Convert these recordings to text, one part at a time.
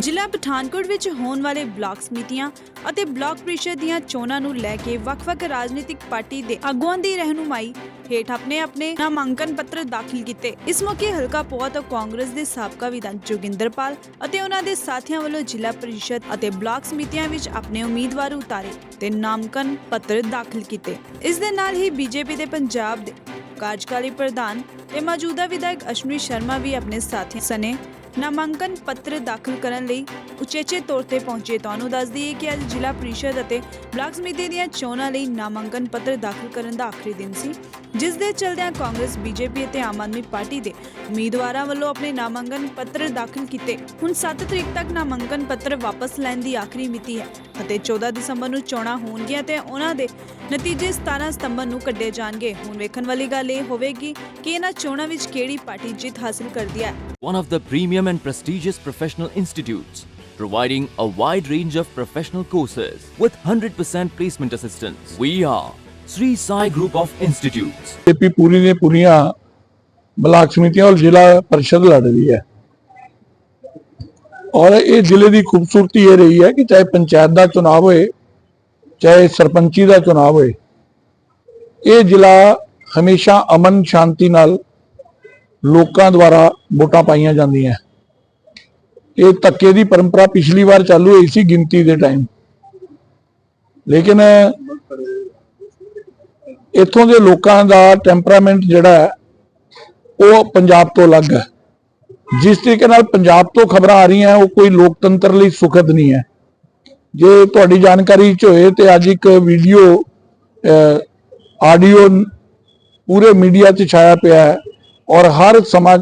ਜ਼ਿਲ੍ਹਾ ਪਠਾਨਕੋਟ ਵਿੱਚ ਹੋਣ ਵਾਲੇ ਬਲਾਕ ਸਮਿਤੀਆਂ ਅਤੇ ਬਲਾਕ ਪ੍ਰੀਸ਼ਦ ਦੀਆਂ ਚੋਣਾਂ ਨੂੰ ਲੈ ਕੇ ਵੱਖ-ਵੱਖ ਰਾਜਨੀਤਿਕ ਪਾਰਟੀ ਦੇ ਆਗੂਆਂ ਦੀ ਰਹਿਨੁਮਾਈ ਹੇਠ ਆਪਣੇ ਆਪਣੇ ਨਾਮਾਂਕਨ ਪੱਤਰ ਦਾਖਲ ਕੀਤੇ। ਇਸ ਮੌਕੇ ਹਲਕਾ ਪੋਆ ਤੋਂ ਕਾਂਗਰਸ ਦੇ ਸਾਬਕਾ ਵਿਧਾਇਕ ਜੋਗਿੰਦਰਪਾਲ ਅਤੇ ਉਹਨਾਂ ਦੇ ਸਾਥੀਆਂ ਵੱਲੋਂ ਜ਼ਿਲ੍ਹਾ ਪ੍ਰੀਸ਼ਦ ਅਤੇ ਬਲਾਕ ਸਮਿਤੀਆਂ ਵਿੱਚ ਆਪਣੇ ਉਮੀਦਵਾਰ ਉਤਾਰੇ ਤੇ ਨਾਮਕਨ ਪੱਤਰ ਦਾਖਲ ਕੀਤੇ। ਇਸ ਦੇ ਨਾਲ ਹੀ ਬੀਜੇਪੀ ਦੇ ਪੰਜਾਬ ਦੇ ਕਾਰਜਕਾਰੀ ਪ੍ਰਧਾਨ ਤੇ ਮੌਜੂਦਾ ਵਿਧਾਇਕ ਅਸ਼ਵਨੀ ਸ਼ਰਮਾ ਵੀ ਆਪਣੇ ਸਾਥੀਆਂ ਸਨੇ। ਨਾਮਾਂਕਨ ਪੱਤਰ ਦਾਖਲ ਕਰਨ ਲਈ ਉਚੇਚੇ ਤੌਰ ਤੇ ਪਹੁੰਚੇ ਤੁਹਾਨੂੰ ਦੱਸ ਦਈਏ ਕਿ ਅੱਜ ਜ਼ਿਲ੍ਹਾ ਪ੍ਰੀਸ਼ਦ ਅਤੇ ਬਲਾਕ ਸਮਿਤੀ ਦੀਆਂ ਚੋਣਾਂ ਲਈ ਨਾਮਾਂਕਨ ਪੱਤਰ ਦਾਖਲ ਕਰਨ ਦਾ ਆਖਰੀ ਦਿਨ ਸੀ, ਜਿਸ ਦੇ ਚਲਦਿਆਂ ਕਾਂਗਰਸ, ਬੀਜੇਪੀ ਅਤੇ ਆਮ ਆਦਮੀ ਪਾਰਟੀ ਦੇ ਉਮੀਦਵਾਰਾਂ ਵੱਲੋਂ ਆਪਣੇ ਨਾਮਾਂਕਨ ਪੱਤਰ ਦਾਖਲ ਕੀਤੇ। ਹੁਣ 7 ਤਰੀਕ ਤੱਕ ਨਾਮਾਂਕਨ ਪੱਤਰ ਵਾਪਸ ਲੈਣ ਦੀ ਆਖਰੀ ਮਿਤੀ ਹੈ ਅਤੇ 14 ਦਸੰਬਰ ਨੂੰ ਚੋਣਾਂ ਹੋਣਗੀਆਂ ਤੇ ਉਹਨਾਂ ਦੇ ਨਤੀਜੇ 17 ਸਤੰਬਰ ਨੂੰ ਕੱਢੇ ਜਾਣਗੇ। ਹੁਣ ਵੇਖਣ ਵਾਲੀ ਗੱਲ ਇਹ ਹੋਵੇਗੀ ਕਿ ਇਹਨਾਂ ਚੋਣਾਂ ਵਿੱਚ ਕਿਹੜੀ ਪਾਰਟੀ ਜਿੱਤ ਹਾਸਲ ਕਰਦੀ ਹੈ। One of the premium and prestigious professional institutes, providing a wide range of professional courses with 100% placement assistance. We are Sri Sai Group of Institutes. BJP ਪੂਰੀ ਦੀਆਂ ਪੂਰੀਆਂ ਬਲਾਕ ਸਮਿਤੀਆਂ ਔਰ ਜ਼ਿਲ੍ਹਾ ਪਰਿਸ਼ਦ ਲੜ ਰਹੀ ਹੈ ਔਰ ਇਹ ਜ਼ਿਲ੍ਹੇ ਦੀ ਖੂਬਸੂਰਤੀ ਇਹ ਰਹੀ ਹੈ ਕਿ ਚਾਹੇ ਪੰਚਾਇਤ ਦਾ ਚੁਣਾਵ ਹੋਏ ਚਾਹੇ ਸਰਪੰਚੀ ਦਾ ਚੁਣਾਵ ਹੋਏ ਇਹ ਜ਼ਿਲ੍ਹਾ ਹਮੇਸ਼ਾ ਅਮਨ ਸ਼ਾਂਤੀ ਨਾਲ ਲੋਕਾਂ ਦੁਆਰਾ ਵੋਟਾਂ ਪਾਈਆਂ ਜਾਂਦੀਆਂ। ਇਹ ਧੱਕੇ ਦੀ ਪਰੰਪਰਾ ਪਿਛਲੀ ਵਾਰ ਚਾਲੂ ਹੋਈ ਸੀ ਗਿਣਤੀ ਦੇ ਟਾਈਮ ਲੇਕਿਨ ਇੱਥੋਂ ਦੇ ਲੋਕਾਂ ਦਾ ਟੈਂਪਰਾਮੈਂਟ ਜਿਹੜਾ ਹੈ, ਉਹ ਪੰਜਾਬ ਤੋਂ ਅਲੱਗ ਹੈ। ਜਿਸ ਤਰੀਕੇ ਨਾਲ ਪੰਜਾਬ ਤੋਂ ਖਬਰਾਂ ਆ ਰਹੀਆਂ, ਉਹ ਕੋਈ ਲੋਕਤੰਤਰ ਲਈ ਸੁਖਦ ਨਹੀਂ ਹੈ। ਜੇ ਤੁਹਾਡੀ ਜਾਣਕਾਰੀ ਚ ਹੋਏ ਤੇ ਅੱਜ ਇੱਕ ਵੀਡੀਓ ਆਡੀਓ ਪੂਰੇ ਮੀਡੀਆ 'ਚ ਛਾਇਆ ਪਿਆ ਹੈ। ਔਰ ਹਰ ਸਮਾਜ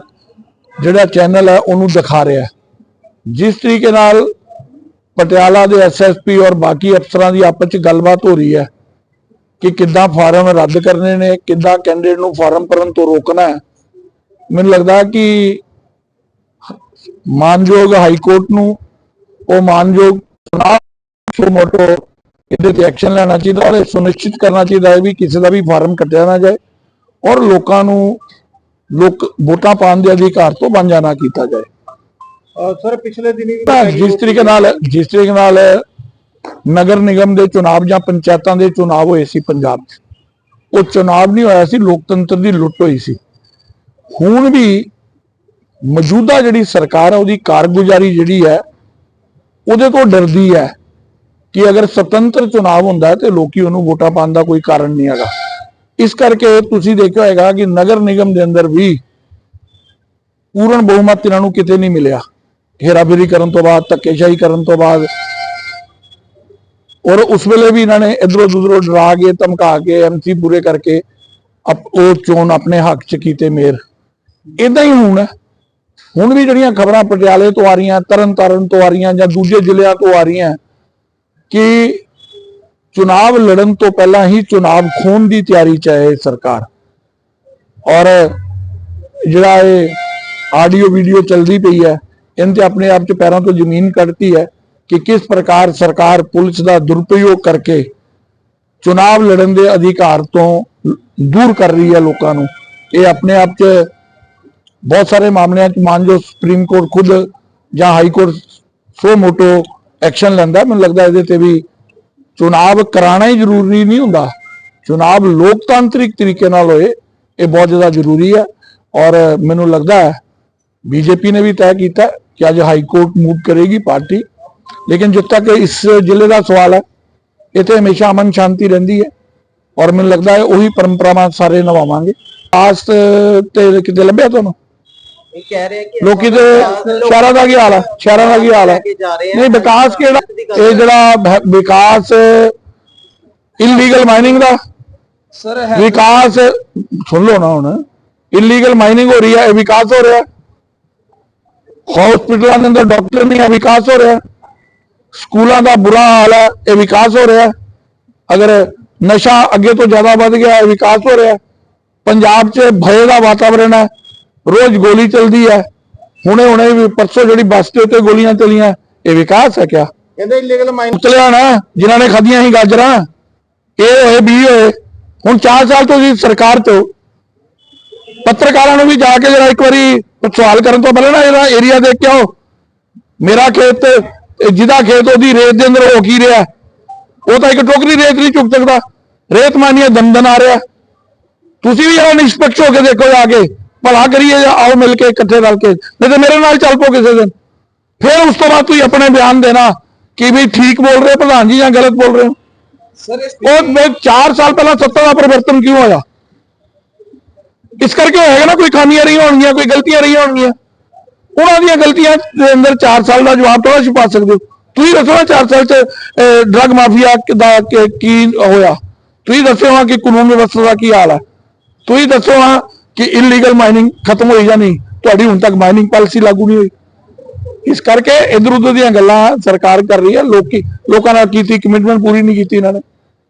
ਜਿਹੜਾ ਚੈਨਲ ਹੈ, ਉਹਨੂੰ ਦਿਖਾ ਰਿਹਾ ਜਿਸ ਤਰੀਕੇ ਨਾਲ ਪਟਿਆਲਾ ਦੇ ਐਸਐਸਪੀ ਔਰ ਬਾਕੀ ਅਫਸਰਾਂ ਦੀ ਆਪਸ 'ਚ ਗੱਲਬਾਤ ਹੋ ਰਹੀ ਹੈ ਕਿ ਕਿੱਦਾਂ ਫਾਰਮ ਰੱਦ ਕਰਨੇ ਨੇ, ਕਿੱਦਾਂ ਕੈਂਡੀਡੇਟ ਨੂੰ ਫਾਰਮ ਭਰਨ ਤੋਂ ਰੋਕਣਾ ਹੈ। ਮੈਨੂੰ ਲੱਗਦਾ ਕਿ ਮਾਨਯੋਗ ਹਾਈ ਕੋਰਟ ਨੂੰ ਉਹ ਮਾਨਯੋਗ ਸੋ ਇਹਦੇ ਤੇ ਐਕਸ਼ਨ ਲੈਣਾ ਚਾਹੀਦਾ ਔਰ ਇਹ ਸੁਨਿਸ਼ਚਿਤ ਕਰਨਾ ਚਾਹੀਦਾ ਹੈ ਵੀ ਕਿਸੇ ਦਾ ਵੀ ਫਾਰਮ ਕੱਟਿਆ ਨਾ ਜਾਏ ਔਰ ਲੋਕਾਂ ਨੂੰ ਲੋਕ ਵੋਟਾਂ ਪਾਉਣ ਦੇ ਅਧਿਕਾਰ ਤੋਂ ਵਾਂਝਾ ਨਾ ਕੀਤਾ ਜਾਏ। ਸਰ ਪਿਛਲੇ ਦਿਨੀ ਜਿਸ ਤਰੀਕੇ ਨਾਲ ਜਿਸ ਤਰੀਕੇ ਨਾਲ ਨਗਰ ਨਿਗਮ ਦੇ ਚੁਣਾਵ ਜਾਂ ਪੰਚਾਇਤਾਂ ਦੇ ਚੁਣਾਵ ਹੋਏ ਸੀ ਪੰਜਾਬ 'ਚ। ਉਹ ਚੁਣਾਵ ਨਹੀਂ ਹੋਇਆ ਸੀ ਲੋਕਤੰਤਰ ਦੀ ਲੁੱਟ ਹੋਈ ਸੀ। ਹੁਣ ਵੀ ਮੌਜੂਦਾ ਜਿਹੜੀ ਸਰਕਾਰ ਹੈ ਉਹਦੀ ਕਾਰਗੁਜ਼ਾਰੀ ਜਿਹੜੀ ਹੈ ਉਹਦੇ ਤੋਂ ਡਰਦੀ ਹੈ ਕਿ ਅਗਰ ਸੁਤੰਤਰ ਚੁਣਾਵ ਹੁੰਦਾ ਤੇ ਲੋਕੀ ਉਹਨੂੰ ਵੋਟਾਂ ਪਾਉਣ ਦਾ ਕੋਈ ਕਾਰਨ ਨਹੀਂ ਹੈਗਾ। ਇਸ ਕਰਕੇ ਤੁਸੀਂ ਦੇਖਿਆ ਹੋਏਗਾ ਕਿ ਨਗਰ ਨਿਗਮ ਦੇ ਅੰਦਰ ਵੀ ਪੂਰਨ ਬਹੁਮਤ ਇਹਨਾਂ ਨੂੰ ਕਿਤੇ ਨਹੀਂ ਮਿਲਿਆ। ਹੇਰਾਫੇਰੀ ਕਰਨ ਤੋਂ ਬਾਅਦ, ਧੱਕੇਸ਼ਾਹੀ ਕਰਨ ਤੋਂ ਬਾਅਦ। ਔਰ ਉਸ ਵੇਲੇ ਵੀ ਇਹਨਾਂ ਨੇ ਇਧਰੋਂ ਉਧਰੋਂ ਡਰਾ ਕੇ, ਧਮਕਾ ਕੇ, ਐਮਸੀ ਪੂਰੇ ਕਰਕੇ ਉਹ ਚੋਣ ਆਪਣੇ ਹੱਕ ਚ ਕੀਤੇ ਮੇਰ ਇਦਾਂ ਹੀ ਹੁਣ ਹੁਣ ਵੀ ਜਿਹੜੀਆਂ ਖਬਰਾਂ ਪਟਿਆਲੇ ਤੋਂ ਆ ਰਹੀਆਂ, ਤਰਨ ਤਾਰਨ ਤੋਂ ਆ ਰਹੀਆਂ ਜਾਂ ਦੂਜੇ ਜ਼ਿਲ੍ਹਿਆਂ ਤੋਂ ਆ ਰਹੀਆਂ ਕਿ ਚੁਣਾਵ ਲੜਨ ਤੋਂ ਪਹਿਲਾਂ ਹੀ ਚੁਣਾਵ ਖੋਣ ਦੀ ਤਿਆਰੀ ਚ ਹੈ ਸਰਕਾਰ ਔਰ ਜਿਹੜਾ ਇਹ ਆਡੀਓ ਵੀਡੀਓ ਚੱਲਦੀ ਪਈ ਹੈ ਇਹਨਾਂ ਤੇ ਆਪਣੇ ਆਪ ਚ ਪੈਰਾਂ ਤੋਂ ਜ਼ਮੀਨ ਕੱਢਤੀ ਹੈ ਕਿ ਕਿਸ ਪ੍ਰਕਾਰ ਸਰਕਾਰ ਪੁਲਿਸ ਦਾ ਦੁਰਪਯੋਗ ਕਰਕੇ ਚੁਣਾਵ ਲੜਨ ਦੇ ਅਧਿਕਾਰ ਤੋਂ ਦੂਰ ਕਰ ਰਹੀ ਹੈ ਲੋਕਾਂ ਨੂੰ ਇਹ ਆਪਣੇ ਆਪ ਚ ਬਹੁਤ ਸਾਰੇ ਮਾਮਲਿਆਂ ਚ ਮਾਨਜੋ ਸੁਪਰੀਮ ਕੋਰਟ ਖੁਦ ਜਾਂ high court suo motu action ਲੈਂਦਾ ਮੈਨੂੰ ਲੱਗਦਾ ਇਹਦੇ ਤੇ ਵੀ ਚੁਣਾਵ ਕਰਾਣਾ ਹੀ ਜ਼ਰੂਰੀ ਨਹੀਂ ਹੁੰਦਾ। ਚੁਣਾਵ ਲੋਕਤਾਂਤਰਿਕ ਤਰੀਕੇ ਨਾਲ ਹੋਏ, ਇਹ ਬਹੁਤ ਜ਼ਿਆਦਾ ਜ਼ਰੂਰੀ ਹੈ। ਔਰ ਮੈਨੂੰ ਲੱਗਦਾ ਹੈ, ਬੀਜੇਪੀ ਨੇ ਵੀ ਤੈਅ ਕੀਤਾ ਕਿ ਅੱਜ ਹਾਈ ਕੋਰਟ ਮੂਵ ਕਰੇਗੀ ਪਾਰਟੀ। ਲੇਕਿਨ ਜਦ ਤੱਕ ਇਸ ਜ਼ਿਲ੍ਹੇ ਦਾ ਸਵਾਲ ਹੈ, ਇੱਥੇ ਹਮੇਸ਼ਾ ਅਮਨ ਸ਼ਾਂਤੀ ਰਹਿੰਦੀ ਹੈ। ਔਰ ਮੈਨੂੰ ਲੱਗਦਾ ਹੈ, ਉਹੀ ਪਰੰਪਰਾਵਾਂ ਸਾਰੇ ਨਿਭਾਵਾਂਗੇ। ਆਸ ਤੇ ਕਿਤੇ ਲੱਭਿਆ ਤੁਹਾਨੂੰ? ਇਹ ਕਹਿ ਰਹੇ ਕਿ ਲੋਕੀ ਤੇ ਸ਼ਹਿਰਾਂ ਦਾ ਕੀ ਹਾਲ ਹੈ ਸ਼ਹਿਰਾਂ ਦਾ ਕੀ ਹਾਲ ਹੈ ਨਹੀਂ ਵਿਕਾਸ ਕਿਹੜਾ? ਇਹ ਜਿਹੜਾ ਵਿਕਾਸ ਇਲੀਗਲ ਮਾਈਨਿੰਗ ਦਾ? ਸਰ ਵਿਕਾਸ ਸੁਣ ਲਓ ਨਾ ਹੁਣ। ਇਲੀਗਲ ਮਾਈਨਿੰਗ ਹੋ ਰਹੀ ਹੈ ਇਹ ਵਿਕਾਸ ਹੋ ਰਿਹਾ। ਹਸਪੀਟਲਾਂ ਦੇ ਅੰਦਰ ਡਾਕਟਰ ਨਹੀਂ ਹੈ ਵਿਕਾਸ ਹੋ ਰਿਹਾ। ਸਕੂਲਾਂ ਦਾ ਬੁਰਾ ਹਾਲ ਹੈ ਇਹ ਵਿਕਾਸ ਹੋ ਰਿਹਾ। ਅਗਰ ਨਸ਼ਾ ਅੱਗੇ ਤੋਂ ਜ਼ਿਆਦਾ ਵੱਧ ਗਿਆ ਇਹ ਵਿਕਾਸ ਹੋ ਰਿਹਾ। ਪੰਜਾਬ 'ਚ ਭਏ ਦਾ ਵਾਤਾਵਰਣ ਹੈ। ਰੋਜ਼ ਗੋਲੀ ਚੱਲਦੀ ਹੈ। ਹੁਣੇ ਹੁਣੇ ਵੀ ਪਰਸੋਂ ਜਿਹੜੀ ਬੱਸ ਦੇ ਉੱਤੇ ਗੋਲੀਆਂ ਚੱਲੀਆਂ ਇਹ ਵਿਕਾਸ ਹੈ ਕਿਆ? ਕਹਿੰਦੇ ਇਲੀਗਲ ਮਾਈਨ ਉਤਲਿਆ ਨਾ ਜਿਨ੍ਹਾਂ ਨੇ ਖਾਧੀਆਂ ਸੀ ਗਾਜਰਾਂ ਇਹ ਹੋਏ ਵੀ ਹੋਏ। ਹੁਣ 4 ਸਾਲ ਤੋਂ ਜੀ ਸਰਕਾਰ ਤੋਂ ਪੱਤਰਕਾਰਾਂ ਨੂੰ ਵੀ ਜਾ ਕੇ ਜਰਾ ਇੱਕ ਵਾਰੀ ਸਵਾਲ ਕਰਨ ਤੋਂ ਪਹਿਲਾਂ ਨਾ ਇਹਦਾ ਏਰੀਆ ਦੇਖ ਕੇ ਆਓ। ਮੇਰਾ ਖੇਤ ਤੇ ਜਿਹਦਾ ਖੇਤ ਉਹਦੀ ਰੇਤ ਦੇ ਅੰਦਰ ਹੋ ਕੀ ਰਿਹਾ? ਉਹ ਤਾਂ ਇੱਕ ਟੋਕਰੀ ਰੇਤ ਨਹੀਂ ਚੁੱਕ ਸਕਦਾ। ਰੇਤ ਮਾਨੀਏ ਦਮਦਨ ਆ ਰਿਹਾ। ਤੁਸੀਂ ਵੀ ਯਾਰ ਨਿਸ਼ਪਕਸ਼ ਹੋ ਕੇ ਦੇਖੋ ਜਾ ਕੇ। ਭਲਾ ਕਰੀਏ ਜਾਂ ਆਓ ਮਿਲ ਕੇ ਇਕੱਠੇ ਰਲ ਕੇ। ਨਹੀਂ ਤੇ ਮੇਰੇ ਨਾਲ ਚੱਲ ਪੋ ਕਿਸੇ ਦਿਨ। ਫਿਰ ਉਸ ਤੋਂ ਬਾਅਦ ਤੁਸੀਂ ਆਪਣੇ ਬਿਆਨ ਦੇਣਾ ਕਿ ਵੀ ਠੀਕ ਬੋਲ ਰਹੇ ਪ੍ਰਧਾਨ ਜੀ ਜਾਂ ਗਲਤ ਬੋਲ ਰਹੇ ਹੋ। ਸਰ ਉਹ 4 ਸਾਲ ਪਹਿਲਾਂ ਸੱਤਾ ਦਾ ਪਰਿਵਰਤਨ ਕਿਉਂ ਹੋਇਆ? ਇਸ ਕਰਕੇ ਹੋਏਗਾ ਨਾ ਕੋਈ ਖਾਮੀਆਂ ਰਹੀਆਂ ਹੋਣਗੀਆਂ ਕੋਈ ਗਲਤੀਆਂ ਰਹੀਆਂ ਹੋਣਗੀਆਂ। ਉਹਨਾਂ ਦੀਆਂ ਗਲਤੀਆਂ ਦੇ ਅੰਦਰ 4 ਸਾਲ ਦਾ ਜਵਾਬ ਥੋੜਾ ਛੁਪਾ ਸਕਦੇ ਹੋ। ਤੁਸੀਂ ਦੱਸੋ ਨਾ 4 ਸਾਲ ਚ ਡਰਗ ਮਾਫੀਆ ਦਾ ਕੀ ਹੋਇਆ? ਤੁਸੀਂ ਦੱਸੋ ਹਾਂ ਕਿ ਕਾਨੂੰਨ ਵਿਵਸਥਾ ਦਾ ਕੀ ਹਾਲ ਹੈ। ਤੁਸੀਂ ਦੱਸੋ ਹਾਂ ਕਿ ਇਲੀਗਲ ਮਾਈਨਿੰਗ ਖਤਮ ਹੋਈ ਜਾਂ ਨਹੀਂ, ਤੁਹਾਡੀ ਹੁਣ ਤੱਕ ਮਾਈਨਿੰਗ ਪਾਲਿਸੀ ਲਾਗੂ ਨਹੀਂ ਹੋਈ। ਇਸ ਕਰਕੇ ਇਧਰ ਉਧਰ ਦੀਆਂ ਗੱਲਾਂ ਸਰਕਾਰ ਕਰ ਰਹੀ ਹੈ, ਲੋਕੀ, ਲੋਕਾਂ ਨਾਲ ਕੀਤੀ ਕਮਿਟਮੈਂਟ ਪੂਰੀ ਨਹੀਂ ਕੀਤੀ ਇਹਨਾਂ ਨੇ।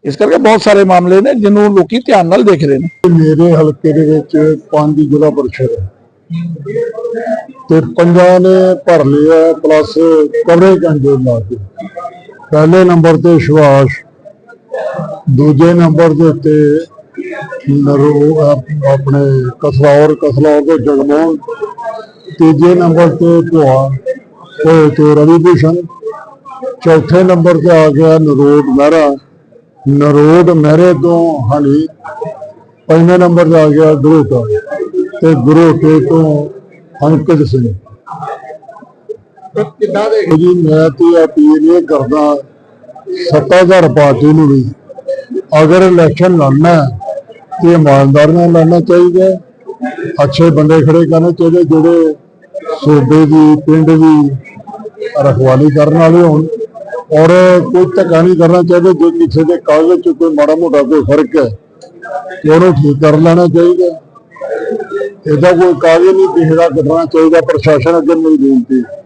ਇਸ ਕਰਕੇ ਬਹੁਤ ਸਾਰੇ ਮਾਮਲੇ ਨੇ ਜਿਹਨੂੰ ਲੋਕੀ ਧਿਆਨ ਨਾਲ ਦੇਖ ਰਹੇ ਨੇ। ਮੇਰੇ ਹਲਕੇ ਦੇ ਵਿੱਚ ਪੰਜ ਜ਼ਿਲ੍ਹਾ ਪਰਿਸ਼ਦ ਹੈ। ਤੇ ਪੰਜਾਂ ਨੇ ਭਰ ਲਿਆ ਪਲੱਸ ਕਵਰੇਜ ਕੰਟਰੋਲ ਲਾ ਪਹਿਲੇ ਨੰਬਰ ਤੇ ਸੁਭਾਸ਼, ਦੂਜੇ ਨੰਬਰ ਦੇ ਉੱਤੇ ਨਰੋ ਆਪ- ਆਪਣੇ ਕਸਲੌਰ ਕਸਲੌਰ ਤੋਂ ਜਗਮੋਹਨ ਤੀਜੇ ਨੰਬਰ ਤੇ ਭੁਆ ਉਹ ਤੇ ਰਵੀ ਭੂਸ਼ਣ ਚੌਥੇ ਨੰਬਰ ਤੇ ਆ ਗਿਆ ਨਰੋਡ ਮਹਿਰਾ। ਨਰੋਡ ਮਹਿਰੇ ਤੋਂ ਹਨੀ ਪੰਜਵੇਂ ਨੰਬਰ ਤੇ ਆ ਗਿਆ ਗਰੋਟਾ ਤੇ ਗਰੋਟੇ ਤੋਂ ਅੰਕਜ ਸਿੰਘ। ਕਿੱਦਾਂ ਦੇ? ਜੀ ਮੈਂ ਤੇ ਅਪੀਲ ਇਹ ਕਰਦਾ ਸੱਤਾਧਾਰ ਪਾਰਟੀ ਨੂੰ ਵੀ ਅਗਰ ਇਲੈਕਸ਼ਨ ਲੜਨਾ ਤੇ ਇਮਾਨਦਾਰ ਨਾਲ ਲੜਨਾ ਚਾਹੀਦਾ ਅੱਛੇ ਬੰਦੇ ਖੜੇ ਕਰਨੇ ਚਾਹੀਦੇ, ਜਿਹੜੇ ਸੂਬੇ ਦੀ, ਪਿੰਡ ਦੀ ਰਖਵਾਲੀ ਕਰਨ ਵਾਲੇ ਹੋਣ। ਔਰ ਕੋਈ ਧੱਕਾ ਨਹੀਂ ਕਰਨਾ ਚਾਹੀਦਾ, ਜੇ ਕਿਸੇ ਦੇ ਕਾਗਜ਼ 'ਚ ਕੋਈ ਮਾੜਾ ਮੋਟਾ ਕੋਈ ਫ਼ਰਕ ਹੈ ਉਹਨੂੰ ਠੀਕ ਕਰ ਲੈਣਾ ਚਾਹੀਦਾ। ਇਹਦਾ ਕੋਈ ਕਾਗਜ਼ ਨਹੀਂ, ਕਿਸੇ ਦਾ ਕੱਢਣਾ ਚਾਹੀਦਾ, ਪ੍ਰਸ਼ਾਸਨ ਅੱਗੇ ਮੇਰੀ ਬੇਨਤੀ ਹੈ